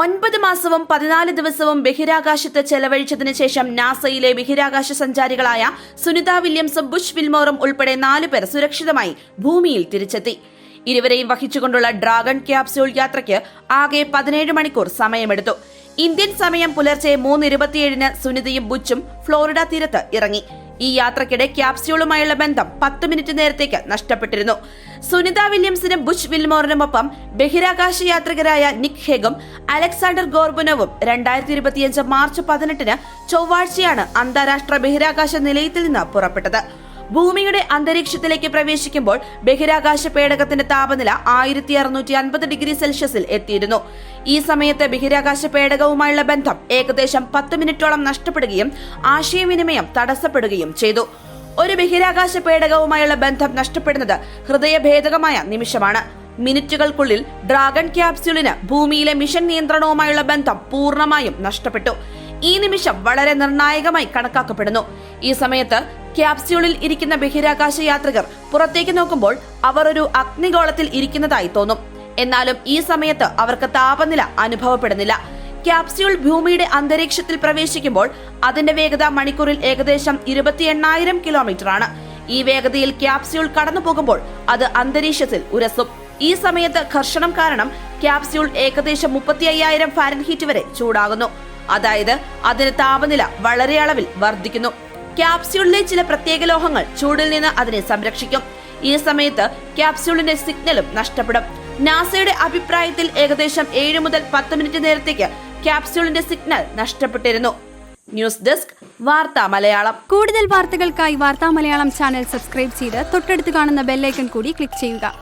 ഒൻപത് മാസവും പതിനാല് ദിവസവും ബഹിരാകാശത്ത് ചെലവഴിച്ചതിന് ശേഷം നാസയിലെ ബഹിരാകാശ സഞ്ചാരികളായ സുനിത വില്യംസും ബുഷ് വിൽമോറും ഉൾപ്പെടെ നാലു പേർ സുരക്ഷിതമായി ഭൂമിയിൽ തിരിച്ചെത്തി. ഇരുവരെയും വഹിച്ചുകൊണ്ടുള്ള ഡ്രാഗൺ ക്യാപ്സ്യൂൾ യാത്രയ്ക്ക് ആകെ പതിനേഴ് മണിക്കൂർ സമയമെടുത്തു. ഇന്ത്യൻ സമയം പുലർച്ചെ മൂന്ന് ഇരുപത്തിയേഴിന് സുനിതയും ബുച്ചും ഫ്ലോറിഡ തീരത്ത് ഇറങ്ങി. ഈ യാത്രക്കിടെ ക്യാപ്സ്യൂളുമായുള്ള ബന്ധം പത്ത് മിനിറ്റ് നേരത്തേക്ക് നഷ്ടപ്പെട്ടിരുന്നു. സുനിത വില്യംസിനും ബുഷ് വിൽമോറിനുമൊപ്പം ബഹിരാകാശ യാത്രികരായ നിക് ഹെഗും അലക്സാണ്ടർ ഗോർബുനോവും രണ്ടായിരത്തി ഇരുപത്തിയഞ്ച് മാർച്ച് പതിനെട്ടിന് ചൊവ്വാഴ്ചയാണ് അന്താരാഷ്ട്ര ബഹിരാകാശ നിലയത്തിൽ നിന്ന് പുറപ്പെട്ടത്. ഭൂമിയുടെ അന്തരീക്ഷത്തിലേക്ക് പ്രവേശിക്കുമ്പോൾ ബഹിരാകാശ പേടകത്തിന്റെ താപനില ആയിരത്തി അറുന്നൂറ്റി അൻപത് ഡിഗ്രി സെൽഷ്യസിൽ എത്തിയിരുന്നു. ഈ സമയത്ത് ബഹിരാകാശ പേടകവുമായുള്ള ബന്ധം ഏകദേശം പത്ത് മിനിറ്റോളം നഷ്ടപ്പെടുകയും ആശയവിനിമയം തടസ്സപ്പെടുകയും ചെയ്തു. ഒരു ബഹിരാകാശ പേടകവുമായുള്ള ബന്ധം നഷ്ടപ്പെടുന്നത് ഹൃദയഭേദകമായ നിമിഷമാണ്. മിനിറ്റുകൾക്കുള്ളിൽ ഡ്രാഗൺ ക്യാപ്സ്യൂളിന് ഭൂമിയിലെ മിഷൻ നിയന്ത്രണവുമായുള്ള ബന്ധം പൂർണമായും നഷ്ടപ്പെട്ടു. ഈ നിമിഷം വളരെ നിർണായകമായി കണക്കാക്കപ്പെടുന്നു. ഈ സമയത്ത് ക്യാപ്സ്യൂളിൽ ഇരിക്കുന്ന ബഹിരാകാശ യാത്രികർ പുറത്തേക്ക് നോക്കുമ്പോൾ അവർ ഒരു അഗ്നിഗോളത്തിൽ ഇരിക്കുന്നതായി തോന്നും. എന്നാലും ഈ സമയത്ത് അവർക്ക് താപനില അനുഭവപ്പെടുന്നില്ല. ക്യാപ്സ്യൂൾ ഭൂമിയുടെ അന്തരീക്ഷത്തിൽ പ്രവേശിക്കുമ്പോൾ അതിന്റെ വേഗത മണിക്കൂറിൽ ഏകദേശം ഇരുപത്തി എണ്ണായിരം കിലോമീറ്റർ ആണ് ഈ വേഗതയിൽ ക്യാപ്സ്യൂൾ കടന്നു പോകുമ്പോൾ അത് അന്തരീക്ഷത്തിൽ ഉരസും. ഈ സമയത്ത് ഘർഷണം കാരണം ക്യാപ്സ്യൂൾ ഏകദേശം മുപ്പത്തി അയ്യായിരം ഫാരൻഹീറ്റ് വരെ ചൂടാകുന്നു. അതായത് അതിന് താപനില വളരെ അളവിൽ വർദ്ധിക്കുന്നു. ക്യാപ്സ്യൂളിലെ ചില പ്രത്യേക ലോഹങ്ങൾ ചൂടിൽ നിന്ന് അതിനെ സംരക്ഷിക്കും. ഈ സമയത്ത് ക്യാപ്സ്യൂളിന്റെ സിഗ്നലും നഷ്ടപ്പെടും. നാസയുടെ അഭിപ്രായത്തിൽ ഏകദേശം ഏഴ് മുതൽ പത്ത് മിനിറ്റ് നേരത്തേക്ക് ക്യാപ്സ്യൂളിന്റെ സിഗ്നൽ നഷ്ടപ്പെട്ടിരുന്നു. ന്യൂസ് ഡെസ്ക് വാർത്താ മലയാളം. കൂടുതൽ വാർത്തകൾക്കായി വാർത്താ മലയാളം ചാനൽ സബ്സ്ക്രൈബ് ചെയ്ത് തൊട്ടടുത്ത് കാണുന്ന ബെല്ലൈക്കൺ കൂടി ക്ലിക്ക് ചെയ്യുക.